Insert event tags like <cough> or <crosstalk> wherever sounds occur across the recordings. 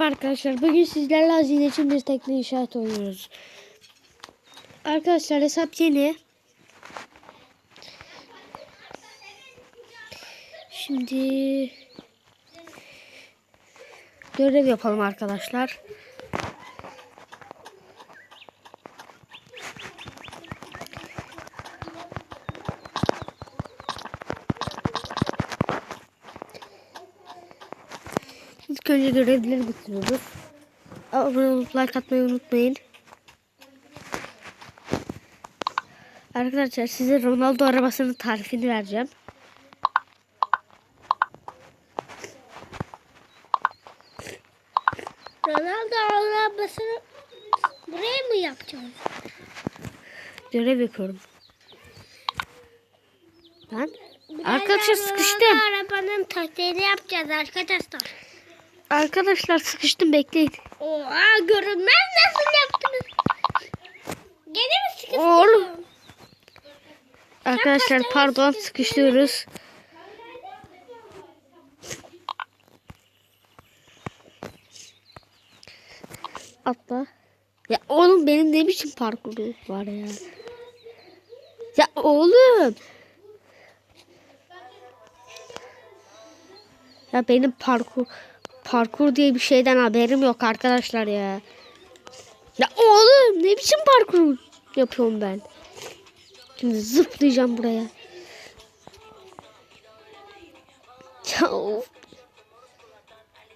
Arkadaşlar bugün sizlerle hazine için tekne inşaat oynuyoruz. Arkadaşlar hesap yeni. Şimdi görev yapalım arkadaşlar. İlk önce görevleri bitiriyoruz. Abone olup like atmayı unutmayın. Arkadaşlar size Ronaldo arabasının tarifini vereceğim. Ronaldo arabasını buraya mı yapacağız? Görev yapıyorum. Ben Birazdan Arkadaşlar Ronaldo sıkıştım. arabanın taklidini yapacağız arkadaşlar. Arkadaşlar sıkıştım bekleyin. Oha görünmez nasıl yaptınız? Gene mi sıkıştın? Oğlum. Arkadaşlar pardon sıkıştırıyoruz. Atla. Ya oğlum benim ne biçim parkurum var ya. Ya oğlum. Ya benim parkur parkur diye bir şeyden haberim yok arkadaşlar ya. Ya oğlum ne biçim parkur yapıyorum ben. Şimdi zıplayacağım buraya. Ya of.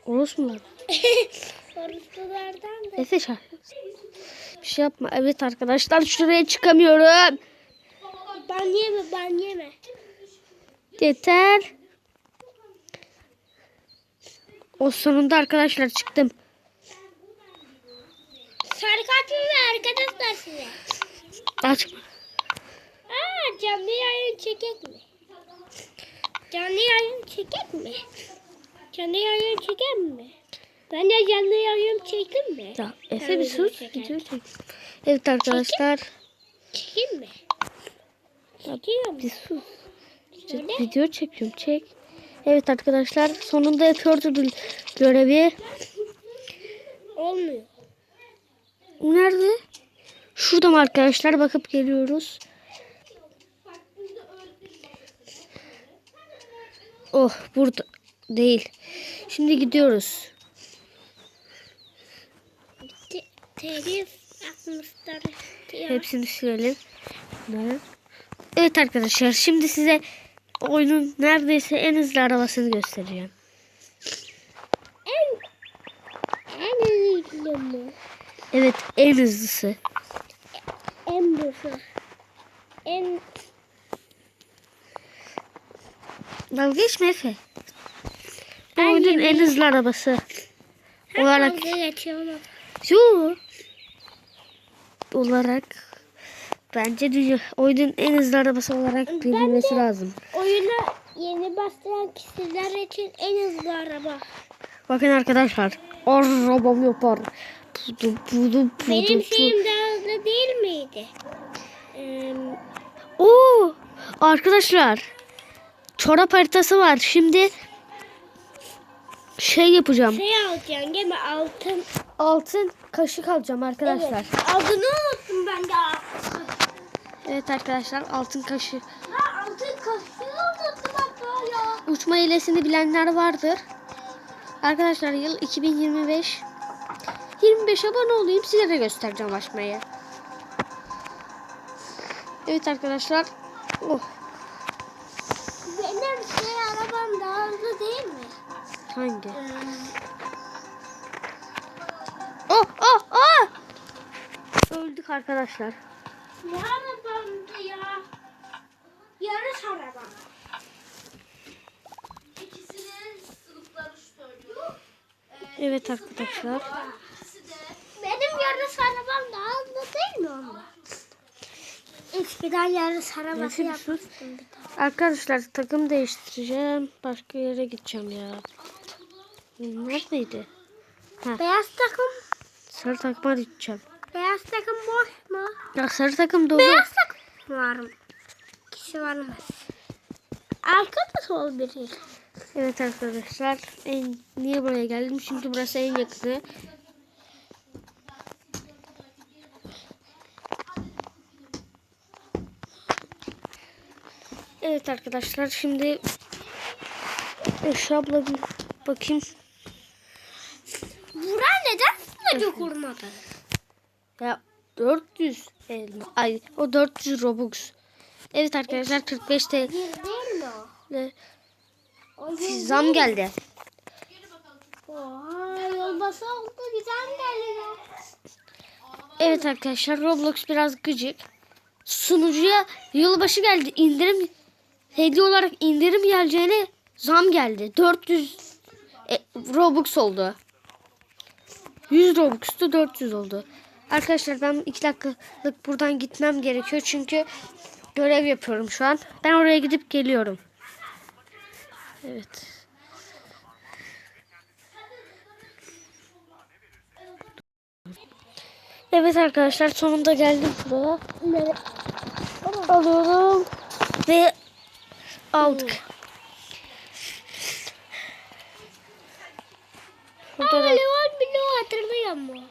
Lan? <laughs> Soruştulardan da. Efe şarkı. Bir şey yapma. Evet arkadaşlar şuraya çıkamıyorum. Ben yeme ben yeme. Yeter. O sonunda arkadaşlar çıktım. Sarı ver arkadaşlar size? Açma. Aa canlı yayın çekek mi? Canlı yayın çekek mi? Canlı yayın çeker mi? Ben de canlı yayın çektim mi? Ya Efe bir sus. çekerim. Video çek. Evet arkadaşlar. Çekeyim mi? Çekiyorum. Bir sus. Söyle. Video çekiyorum. Çek. Evet arkadaşlar sonunda bu görevi. Olmuyor. Nerede? Şurada mı arkadaşlar? Bakıp geliyoruz. Oh burada değil. Şimdi gidiyoruz. Telif atmışlar. Hepsini silelim. Evet arkadaşlar şimdi size oyunun neredeyse en hızlı arabasını göstereceğim. En en hızlı mı? Evet en hızlısı. En büyük. En Dalga geçme Efe. Bu oyunun en hızlı arabası. Olarak Dalga geçiyorum. Yo. Olarak bence dünya oyunun en hızlı arabası olarak bilinmesi lazım. Oyuna yeni başlayan kişiler için en hızlı araba. Bakın arkadaşlar. Arabam yapar. Pudu pudu pudu. Benim şeyim daha hızlı değil miydi? Ee, Oo! Arkadaşlar. Çorap haritası var. Şimdi şey yapacağım. şey alacaksın değil mi? Altın. Altın kaşık alacağım arkadaşlar. Evet. Adını unuttum ben de. Evet, arkadaşlar altın kaşık. Ha, altın kaşığı unuttum hatta ya. Uçma hilesini bilenler vardır. Arkadaşlar yıl 2025. 25 abone olayım size de göstereceğim açmayı. Evet arkadaşlar. Oh, Benim şey arabam daha hızlı değil mi? hangi? Ee, Oh oh oh. Öldük arkadaşlar. ne arabamdı ya? Yarış arabam. Evet arkadaşlar. Benim yarış arabam daha hızlı değil mi onda? Eskiden bir sus. yapmıştım bir tane. Arkadaşlar takım değiştireceğim. Başka yere gideceğim ya. Neredeydi? Beyaz takım, Sarı takıma gideceğim. beyaz takım boş mu? Ya sarı takım dolu. Beyaz takım var mı? Kişi var mı? Arkadaş ol biri. Evet arkadaşlar. En, niye buraya geldim? Çünkü burası en yakını. Evet arkadaşlar şimdi Eşya abla bir bakayım. Burak neden sınırcı kurmadı? Ya 400 elma. Ay o 400 Robux. Evet arkadaşlar 45 TL. Bir değil mi o? O yüz Zam geldi. Oha yolbası oldu güzel geliyor. Evet arkadaşlar Roblox biraz gıcık. Sunucuya yılbaşı geldi. indirim hediye olarak indirim geleceğine zam geldi. 400 e, Robux oldu. 100 Robux'tu 400 oldu. Arkadaşlar ben 2 dakikalık buradan gitmem gerekiyor. Çünkü görev yapıyorum şu an. Ben oraya gidip geliyorum. Evet. Evet arkadaşlar sonunda geldim buraya. Alıyorum ve aldık. Burada Ama da- Leon Blue hatırlıyor mu?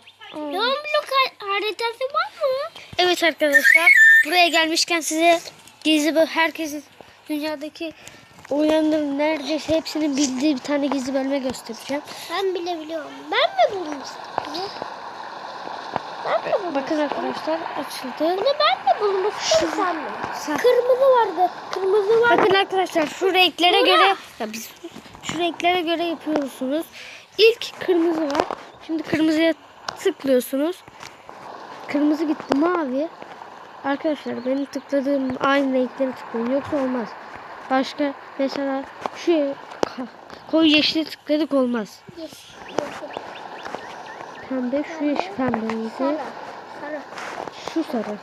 Leon har- haritası var mı? Evet arkadaşlar buraya gelmişken size gizli bö- herkesin dünyadaki oyunların neredeyse hepsinin bildiği bir tane gizli bölme göstereceğim. Ben bile biliyorum. Ben mi bulmuştum? Bakın arkadaşlar açıldı. Bunu ben mi bulmuştum sen mi? Sen- Kırmızı vardı. Kırmızı vardı. Bakın arkadaşlar şu renklere göre ya biz şu renklere göre yapıyorsunuz. İlk kırmızı var. Şimdi kırmızıya tıklıyorsunuz. Kırmızı gitti mavi. Arkadaşlar benim tıkladığım aynı renkleri tıklayın yoksa olmaz. Başka mesela şu koyu yeşili tıkladık olmaz. Yeşil. Pembe şu yeşil pembeydi. Sarı. Sarı. Şu sarı.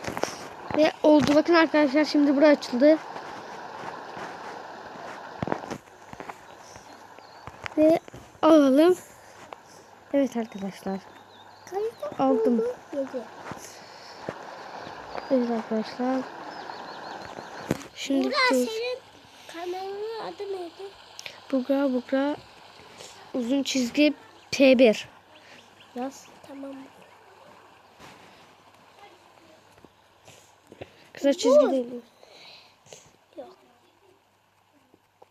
Ve oldu. Bakın arkadaşlar şimdi bura açıldı. Ve alalım. Evet arkadaşlar. Aldım. Evet arkadaşlar. Şimdi Burak senin kanalının adı neydi? Bugra bugra uzun çizgi P1. Yaz. Tamam. Kısa çizgi değil. Yok.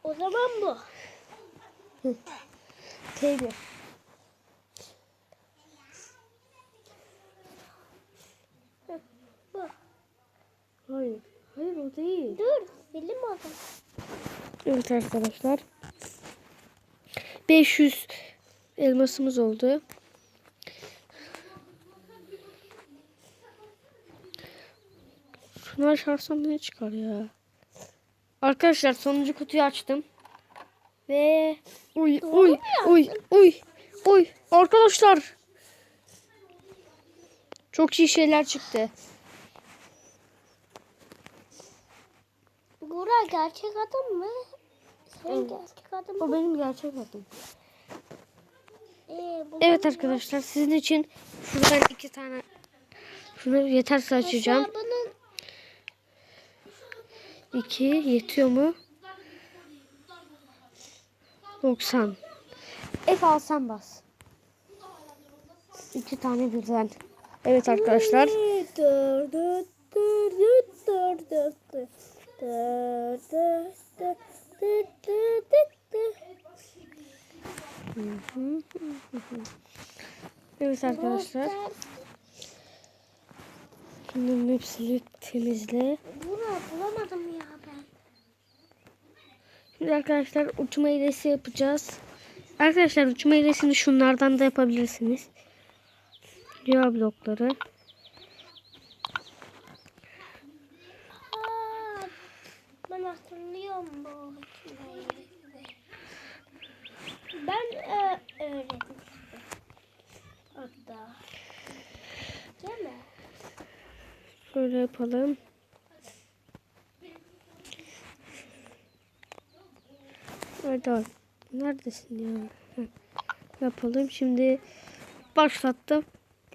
O zaman bu. P1. Bu. Hayır. Hayır o değil. Dur. Film o. Evet arkadaşlar. 500 elmasımız oldu. Şunu açarsam ne çıkar ya? Arkadaşlar sonuncu kutuyu açtım. Ve uy uy uy uy uy arkadaşlar. Çok iyi şeyler çıktı. Burak gerçek adam mı? Senin Evet. gerçek adam O mı? benim gerçek adım. Ee, Evet arkadaşlar sizin için şuradan iki tane şunu yeterse açacağım. Mesela bunun 2 yetiyor mu? 90. F alsam bas. İki tane birden. Evet arkadaşlar. Evet arkadaşlar. Bunların hepsini temizle. Burak bulamadım ya ben. Şimdi arkadaşlar uçma hilesi yapacağız. Arkadaşlar uçma hilesini şunlardan da yapabilirsiniz. Rüya blokları. Aa, ben hatırlıyorum bu hikayeyi. Ben e, öğretmiştim. Hatta. Değil mi? Şöyle yapalım. Nerede? Neredesin ya? Yapalım şimdi. Başlattım.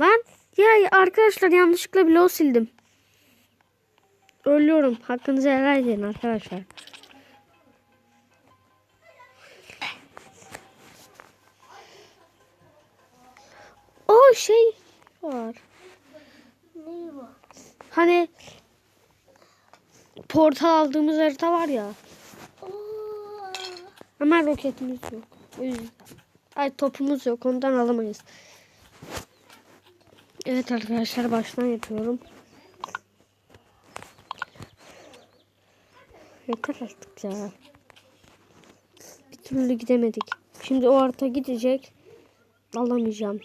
Lan ya arkadaşlar yanlışlıkla bloğu sildim. Ölüyorum. Hakkınızı helal edin arkadaşlar. O şey var. Hani portal aldığımız harita var ya. Ama roketimiz yok. O yüzden. Ay topumuz yok. Ondan alamayız. Evet arkadaşlar baştan yapıyorum. Yeter artık ya. Bir türlü gidemedik. Şimdi o harita gidecek. Alamayacağım.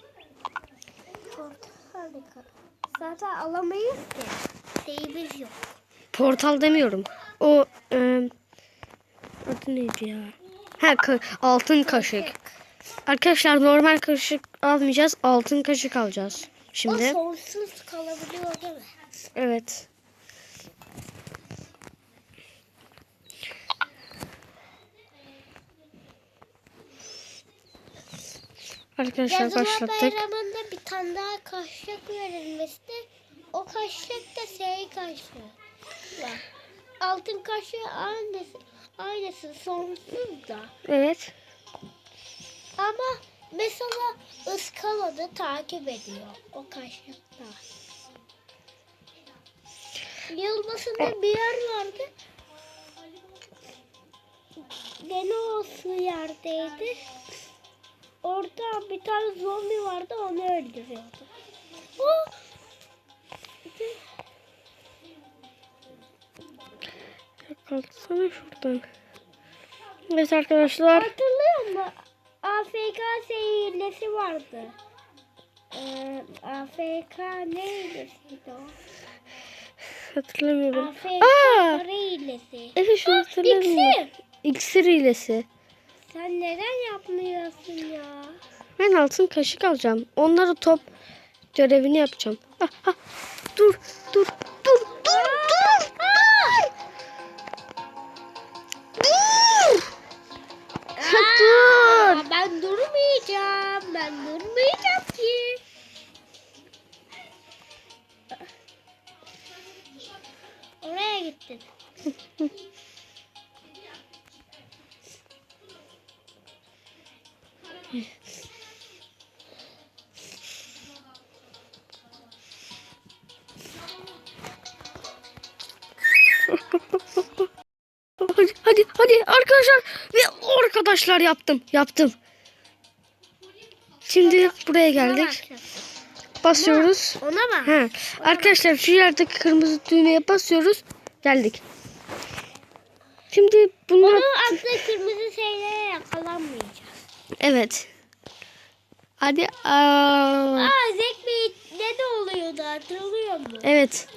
Harika. Zaten alamayız ki. Şeyimiz yok. Portal demiyorum. O e, adı neydi ya? Ha altın kaşık. Arkadaşlar normal kaşık almayacağız. Altın kaşık alacağız. Şimdi. O sonsuz kalabiliyor değil mi? Evet. Arkadaşlar Yazılı başlattık. bayramında bir tane daha kaşık verilmişti. O kaşık da şey kaşığı. Altın kaşığı aynısı, aynısı sonsuz da. Evet. Ama mesela ıskaladı takip ediyor o kaşıkta. Yılbaşında bir yer vardı. Gene o su yerdeydi. Orada bir tane zombi vardı onu öldürüyordu. O Kalksana şuradan. Evet arkadaşlar. Hatırlıyor musun? AFK hilesi vardı. Ee, AFK ne hilesiydi o? Hatırlamıyorum. AFK Aa! hilesi. Evet şunu hatırlamıyorum. İksir. İksir hilesi. Sen neden yapmıyorsun ya? Ben altın kaşık alacağım. Onları top görevini yapacağım. Ah, ah. Dur, dur, Hadi, hadi, hadi arkadaşlar. Ve arkadaşlar yaptım, yaptım. Şimdi buraya geldik. Basıyoruz. Ona bak. Ha. Arkadaşlar şu yerdeki kırmızı düğmeye basıyoruz. Geldik. Şimdi bunlar... Onu aslında kırmızı şeylere yakalanmayacağız. Evet. Hadi. Aa. Aa Zekbi ne de oluyordu hatırlıyor musun? Evet.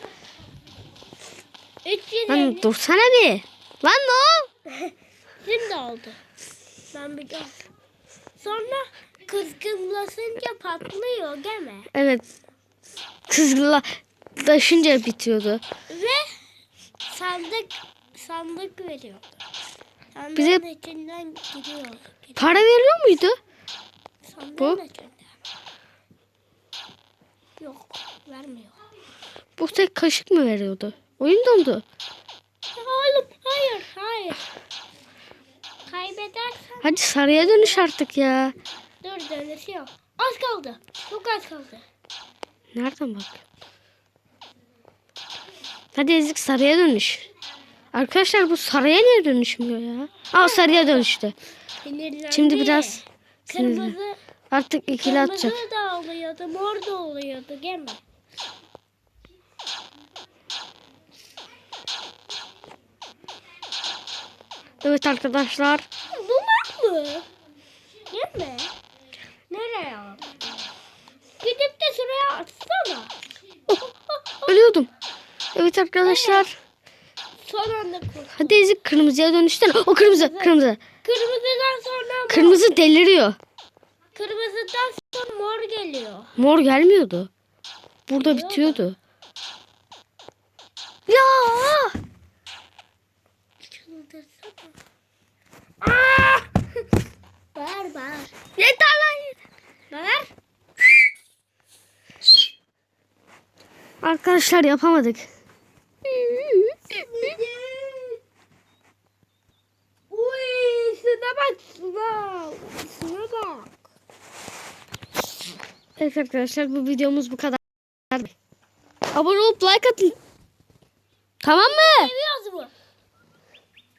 350 Lan dursana bir. Lan ne o? Şimdi <laughs> oldu. Ben biliyorum. Sonra kızgınlaşınca patlıyor değil mi? Evet. Kızgınlaşınca bitiyordu. Ve sandık sandık veriyordu. Sandığın Bize- içinden giriyor. Para veriyor muydu? Sandığın Bu? içinden. Yok vermiyor. Bu tek kaşık mı veriyordu? Oyun dondu. Oğlum hayır hayır. Kaybedersen Hadi sarıya dönüş artık ya. dur dönüşü yok. Az kaldı. Çok az kaldı. Nereden bak? Hadi ezik sarıya dönüş. Arkadaşlar bu sarıya niye dönüşmüyor ya? Aa sarıya dönüştü. Sinirlendi. Şimdi biraz sinirli. Kırmızı, Artık ikili atacak. kırmızı da oluyordu, mor da oluyordu mi? Evet arkadaşlar. Bu mu? Değil mi? Nereye attın? Gidip de şuraya atsana. Ölüyordum. Evet arkadaşlar. Son anda kurtul. Hadi ezik kırmızıya dönüştün. O kırmızı kırmızı. Kırmızıdan sonra mor. Kırmızı deliriyor. Kırmızıdan sonra mor geliyor. Mor gelmiyordu. Burada Geliyordu. bitiyordu. Ya! Çıldırsana. Aa! Bağır bağır. Yeter lan. Bağır. Arkadaşlar yapamadık. Uy şuna bak şuna. Şuna bak. Evet arkadaşlar bu videomuz bu kadar. Abone olup like atın. Tamam mı? Bu.